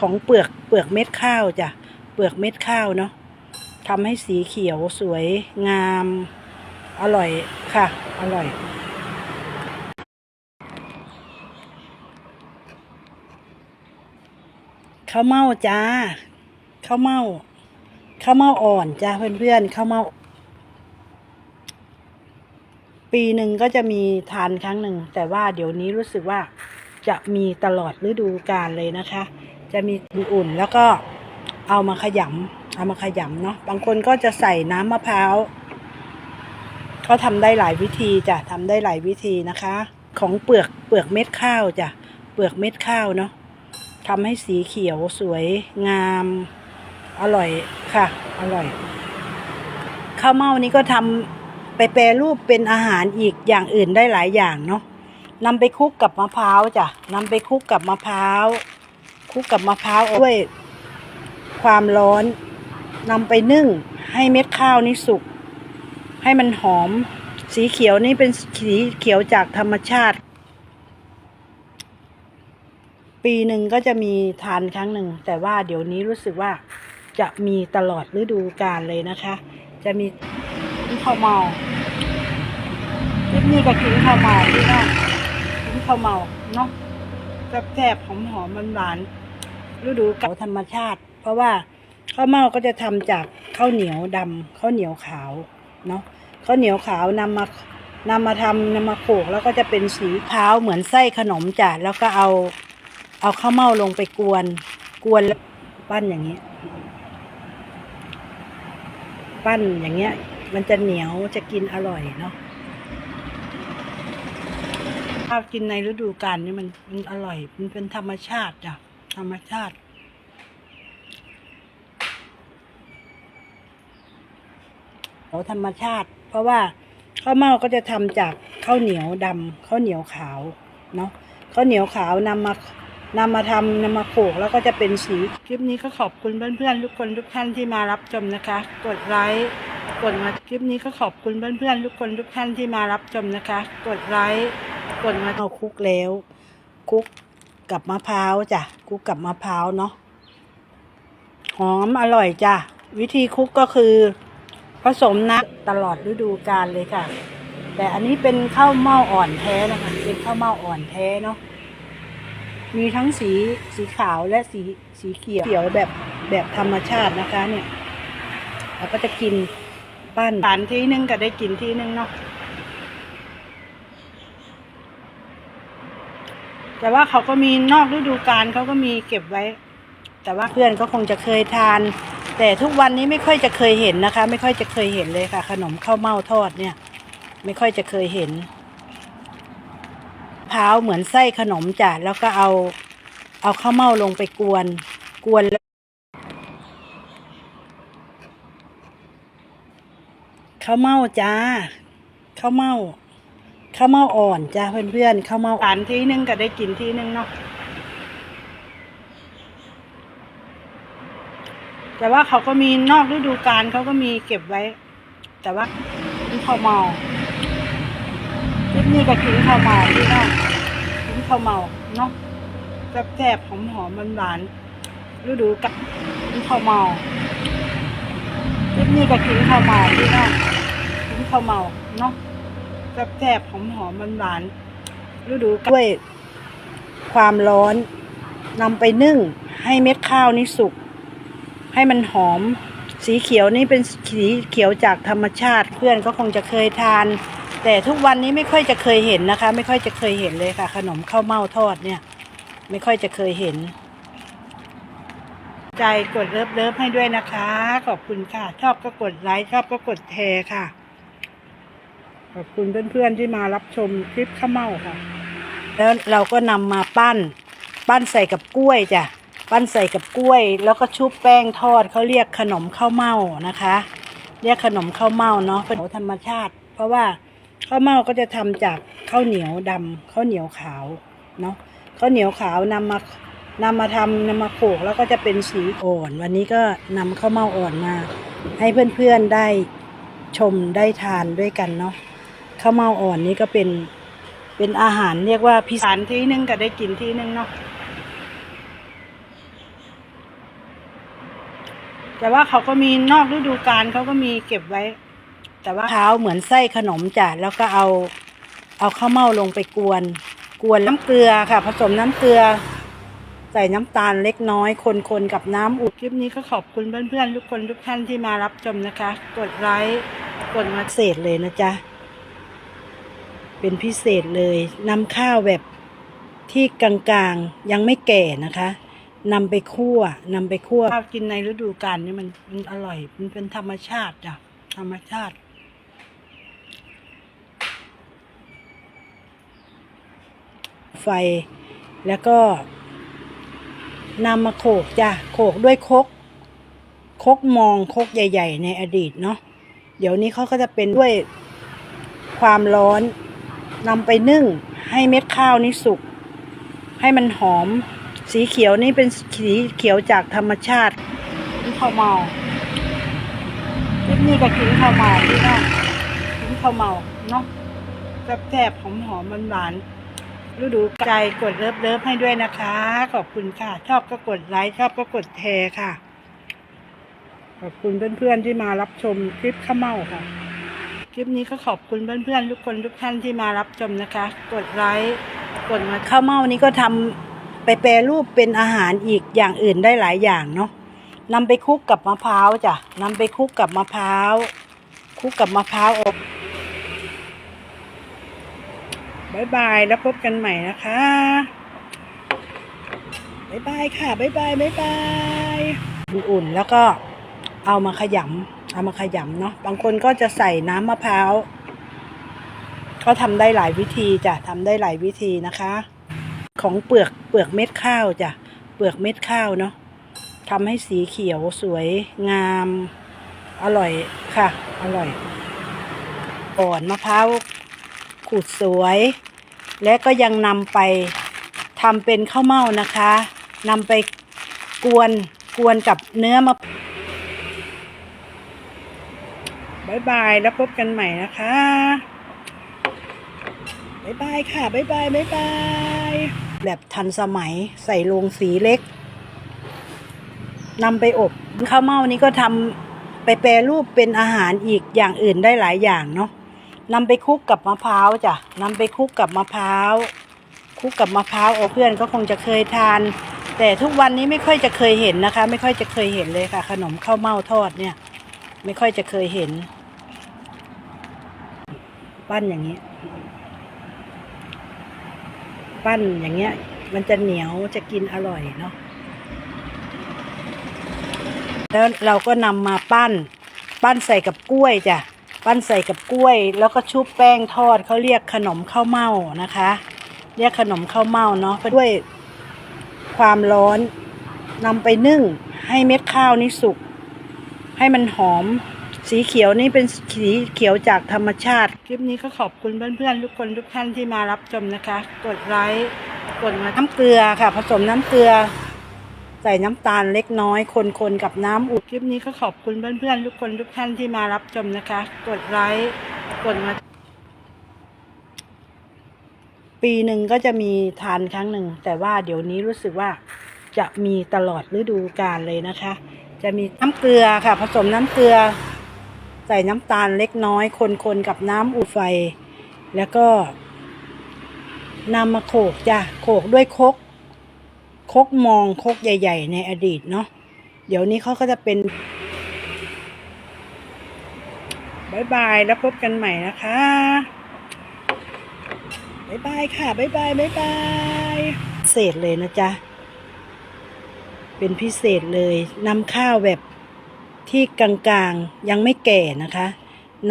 ของเปลือกเปลือกเม็ดข้าวจ้ะเปลือกเม็ดข้าวเนาะทำให้สีเขียวสวยงาม อร่อยค่ะ อร่อย ข้าวเม่าจ้าข้าวเม่าข้าวเม่าอ่อนจ้าเพื่อนๆข้าวเม่าปีหนึ่งก็จะมีทานครั้งหนึ่ง แต่ว่าเดี๋ยวนี้รู้สึกว่าจะมีตลอดฤดูกาลเลยนะคะ จะมีอุ่นๆแล้วก็เอามาขยำเอามาขยำเนาะบางคนก็จะใส่น้ำมะพร้าวเขาทำได้หลายวิธีจ้ะทำได้หลายวิธีนะคะ ของเปลือกเปลือกเม็ดข้าวจ้ะเปลือกเม็ดข้าวเนาะทำให้สีเขียวสวยงาม อร่อยค่ะ อร่อยข้าวเม่านี้ก็ทำไปแปรรูปเป็นอาหารอีกอย่างอื่นได้หลายอย่างเนาะนำไปคลุกกับมะพร้าวจ้ะนำไปคลุกกับมะพร้าว คลุกกับมะพร้าวด้วยความร้อนนำไปนึ่งให้เม็ดข้าวนี้สุก ให้มันหอม สีเขียวนี่เป็นสีเขียวจากธรรมชาติ ปีหนึ่งก็จะมีทานครั้งหนึ่ง แต่ว่าเดี๋ยวนี้รู้สึกว่าจะมีตลอดฤดูกาลเลยนะคะ จะมีข้าวเมาคลิปนี้ก็กินข้าวเมาที่น้องกินข้าวเมาเนาะแซ่บๆหอมๆหวานๆ ฤดูเกาธรรมชาติ เพราะว่าข้าวเม่าก็จะทำจากข้าวเหนียวดำข้าวเหนียวขาวเนาะข้าวเหนียวขาวนำมานำมาทำนำมาโขลกแล้วก็จะเป็นสีขาวเหมือนไส้ขนมจ้ะแล้วก็เอาเอาข้าวเม่าลงไปกวน กวนแล้วปั้นอย่างนี้ ปั้นอย่างเงี้ย มันจะเหนียวจะกินอร่อยเนาะถ้ากินในฤดูกาลนี่มันมันอร่อย มันเป็นธรรมชาติจ้ะ รรมชาติของธรรมชาติ เพราะว่าข้าวเม่าก็จะทำจากข้าวเหนียวดำข้าวเหนียวขาวเนาะข้าวเหนียวขาวนำมานำมาทำนำมาโขลกแล้วก็จะเป็นสีคลิปนี้ก็ขอบคุณเพื่อนๆทุกคนทุกท่านที่มารับชมนะคะ กดไลค์กดมาคลิปนี้ก็ขอบคุณเพื่อนๆทุกคนทุกท่านที่มารับชมนะคะ กดไลค์กดมาเอาคลุกแล้วคลุก กับมะพร้าวจ้ะคลุกกับมะพร้าวเนาะหอมอร่อยจ้ะวิธีคลุกก็คือผสมนักตลอดฤดูกาลเลยค่ะ แต่อันนี้เป็นข้าวเม่าอ่อนแท้นะคะเป็นข้าวเม่าอ่อนแท้เนาะมีทั้งสีสีขาวและสีสีเขียวเขียวแบบแบบธรรมชาตินะคะเนี่ยเราก็จะกินปั้นทานที่นึ่งก็ได้กินที่นึ่งเนาะ แต่ว่าเขาก็มีนอกฤดูกาลเขาก็มีเก็บไว้ แต่ว่าเพื่อนก็คงจะเคยทาน แต่ทุกวันนี้ไม่ค่อยจะเคยเห็นนะคะ ไม่ค่อยจะเคยเห็นเลยค่ะ ขนมข้าวเม่าทอดเนี่ย ไม่ค่อยจะเคยเห็นพร้าวเหมือนไส้ขนมจ้ะแล้วก็เอาเอาข้าวเม่าลงไปกวน กวนแล้วข้าวเม่าจ้าข้าวเม่า ข้าวเม่าอ่อนจ้าเพื่อนๆข้าวเม่าอ่านที่นึงก็ได้กินที่นึงเนาะแต่ว่าเขาก็มีนอกฤดูกาลเขาก็มีเก็บไว้ แต่ว่ากินข้าวเมาคลิปนี้ก็กินข้าวเมาที่นองกินข้าวเมาเนาะแซ่บๆหอมๆหวานๆฤดูกาลกินข้าวเมาคลิปนี้ก็กินข้าวเมาที่นองกินข้าวเมาเนาะ แซ่บๆหอมๆหวานๆฤดูด้วยความร้อนนำไปนึ่งให้เม็ดข้าวนี้สุก ให้มันหอม สีเขียวนี่เป็นสีเขียวจากธรรมชาติ เพื่อนก็คงจะเคยทาน แต่ทุกวันนี้ไม่ค่อยจะเคยเห็นนะคะ ไม่ค่อยจะเคยเห็นเลยค่ะ ขนมข้าวเม่าทอดเนี่ย ไม่ค่อยจะเคยเห็น ใจกดเลิฟเลิฟให้ด้วยนะคะ ขอบคุณค่ะ ชอบก็กดไลค์ชอบก็กดแชร์ค่ะ ขอบคุณเพื่อนๆที่มารับชมคลิปข้าวเม่าค่ะ แล้วเราก็นำมาปั้น ปั้นใส่กับกล้วยจ้ะ ปั้นใส่กับกล้วย แล้วก็ชุบแป้งทอดเขาเรียกขนมข้าวเม่านะคะ เรียกขนมข้าวเม่าเนาะเป็นของธรรมชาติ เพราะว่าข้าวเม่าก็จะทำจากข้าวเหนียวดำข้าวเหนียวขาวเนาะข้าวเหนียวขาวนำมานำมาทำนำมาโขลกแล้วก็จะเป็นสีอ่อน วันนี้ก็นำข้าวเม่าอ่อนมา ให้เพื่อนๆได้ชมได้ทานด้วยกันเนาะ ข้าวเม่าอ่อนนี้ก็เป็นเป็นอาหารเรียกว่าพิสานที่นึงก็ได้กินที่นึงเนาะแต่ว่าเขาก็มีนอกฤดูกาลเขาก็มีเก็บไว้ แต่ว่าเท้าเหมือนไส้ขนมจ้ะแล้วก็เอาเอาข้าวเม่าลงไปกวน กวนน้ำเกลือค่ะ ผสมน้ำเกลือ ใส่น้ำตาลเล็กน้อย คนๆกับน้ำอุ่นคลิปนี้ก็ขอบคุณเพื่อนๆทุกคนทุกท่านที่มารับชมนะคะ กดไลค์กดมาเศษเลยนะจ๊ะ เป็นพิเศษเลยนำข้าวแบบที่กลางๆยังไม่แก่นะคะนำไปคั่วนำไปคั่วข้าวกินในฤดูกาลนี่มันมันอร่อย มันเป็นธรรมชาติจ้ะธรรมชาติ ไฟแล้วก็นำมาโขกจ้ะโขกด้วยครกครกมองครกใหญ่ ๆ ในอดีตเนาะเดี๋ยวนี้เขาก็จะเป็นด้วยความร้อน นำไปนึ่งให้เม็ดข้าวนี้สุก ให้มันหอม สีเขียวนี่เป็นสีเขียวจากธรรมชาติกินข้าวเมาคลิปนี้ก็กินข้าวเมาพี่น้องกินข้าวเมาเนาะแซ่บๆหอมๆหวานๆฤดูใจกดเลิฟเลิฟให้ด้วยนะคะ ขอบคุณค่ะ ชอบก็กดไลค์ชอบก็กดแชร์ค่ะ ขอบคุณเพื่อนๆที่มารับชมคลิปข้าวเม่าค่ะ ลิปนี้ก็ขอบคุณเพื่อนๆทุกคนทุกท่านที่มารับชมนะคะ กดไลค์กดมาข้าวเม่านี้ก็ทำไปแปรรูปเป็นอาหารอีกอย่างอื่นได้หลายอย่างเนาะนำไปคลุกกับมะพร้าวจ้ะนำไปคลุกกับมะพร้าวคลุกกับมะพร้าวอบบายบายแล้วพบกันใหม่นะคะบายบายค่ะบายบายบายบายอุ่นๆแล้วก็เอามาขยำ เอามาขยำเนาะ บางคนก็จะใส่น้ำมะพร้าว ก็ทำได้หลายวิธีจ้ะทำได้หลายวิธีนะคะ ของเปลือกเปลือกเม็ดข้าวจ้ะ เปลือกเม็ดข้าวเนาะทำให้สีเขียวสวยงาม อร่อยค่ะ อร่อยอ่อนมะพร้าวขูดสวย และก็ยังนำไปทำเป็นข้าวเม่านะคะนำไปกวนกวนกับเนื้อมะ บายบายแล้วพบกันใหม่นะคะบายบายค่ะบายบายบายบายแบบทันสมัยใส่โลงสีเล็กนำไปอบข้าวเม่านี้ก็ทำไปแปรรูปเป็นอาหารอีกอย่างอื่นได้หลายอย่างเนาะนำไปคลุกกับมะพร้าวจ้ะนำไปคลุกกับมะพร้าวคลุกกับมะพร้าวโอเพื่อนก็คงจะเคยทาน แต่ทุกวันนี้ไม่ค่อยจะเคยเห็นนะคะ ไม่ค่อยจะเคยเห็นเลยค่ะ ขนมข้าวเม่าทอดเนี่ย ไม่ค่อยจะเคยเห็น ปั้นอย่างนี้ ปั้นอย่างเงี้ย มันจะเหนียวจะกินอร่อยเนาะแล้วเราก็นำมาปั้น ปั้นใส่กับกล้วยจ้ะปั้นใส่กับกล้วย แล้วก็ชุบแป้งทอดเขาเรียกขนมข้าวเม่านะคะ เรียกขนมข้าวเม่าเนาะด้วยความร้อนนำไปนึ่งให้เม็ดข้าวนี้สุก ให้มันหอม สีเขียวนี่เป็นสีเขียวจากธรรมชาติ คลิปนี้ก็ขอบคุณเพื่อนๆทุกคนทุกท่านที่มารับชมนะคะ กดไลค์กดมาน้ำเกลือค่ะ ผสมน้ำเกลือ ใส่น้ำตาลเล็กน้อย คนๆกับน้ำอุ่นคลิปนี้ก็ขอบคุณเพื่อนๆทุกคนทุกท่านที่มารับชมนะคะ กดไลค์กดมาปีหนึ่งก็จะมีทานครั้งหนึ่ง แต่ว่าเดี๋ยวนี้รู้สึกว่าจะมีตลอดฤดูกาลเลยนะคะ จะมีน้ำเกลือค่ะ ผสมน้ำเกลือ ใส่น้ำตาลเล็กน้อย คนๆกับน้ำอุ่นไฟ แล้วก็นำมาโขกจ้ะโขกด้วยคกคกมองคกใหญ่ ๆ ในอดีตเนาะเดี๋ยวนี้เขาก็จะเป็นบายบายแล้วพบกันใหม่นะคะบายบายค่ะบายบายบายบายเศษเลยนะจ๊ะ เป็นพิเศษเลยนำข้าวแบบ ที่กลางๆยังไม่แก่นะคะ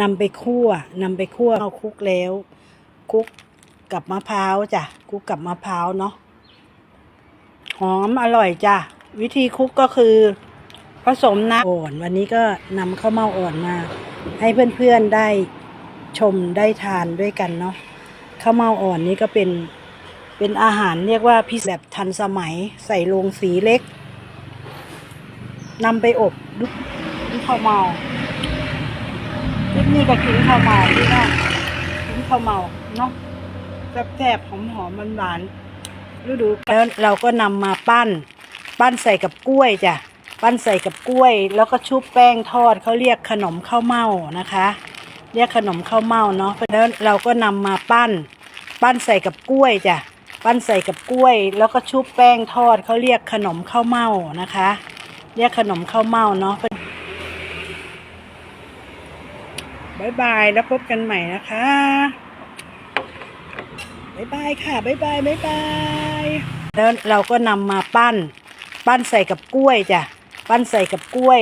นำไปคั่วนำไปคั่วเอาคลุกแล้วคลุกกับมะพร้าวจ้ะคลุกกับมะพร้าวเนาะหอมอร่อยจ้ะวิธีคลุกก็คือผสมน้ำอ่อนวันนี้ก็นำข้าวเม่าอ่อนมา ให้เพื่อนๆได้ชมได้ทานด้วยกันเนาะข้าวเม่าอ่อนนี้ก็เป็นเป็นอาหารเรียกว่าพิเศษแบบทันสมัยใส่โลงสีเล็กนำไปอบ ข้าวเมาคลิปนี้ก็กินข้าวเมาพี่น้องกินข้าวเมาเนาะแซ่บๆหอมๆหวานฤดูแล้วเราก็นำมาปั้น ปั้นใส่กับกล้วยจ้ะปั้นใส่กับกล้วย แล้วก็ชุบแป้งทอดเขาเรียกขนมข้าวเม่านะคะ เรียกขนมข้าวเม่าเนาะแล้วเราก็นำมาปั้น ปั้นใส่กับกล้วยจ้ะปั้นใส่กับกล้วย แล้วก็ชุบแป้งทอดเขาเรียกขนมข้าวเม่านะคะ เรียกขนมข้าวเม่าเนาะบายบายแล้วพบกันใหม่นะคะบายบายค่ะบายบายบายบายแล้วเราก็นำมาปั้น ปั้นใส่กับกล้วยจ้ะ ปั้นใส่กับกล้วย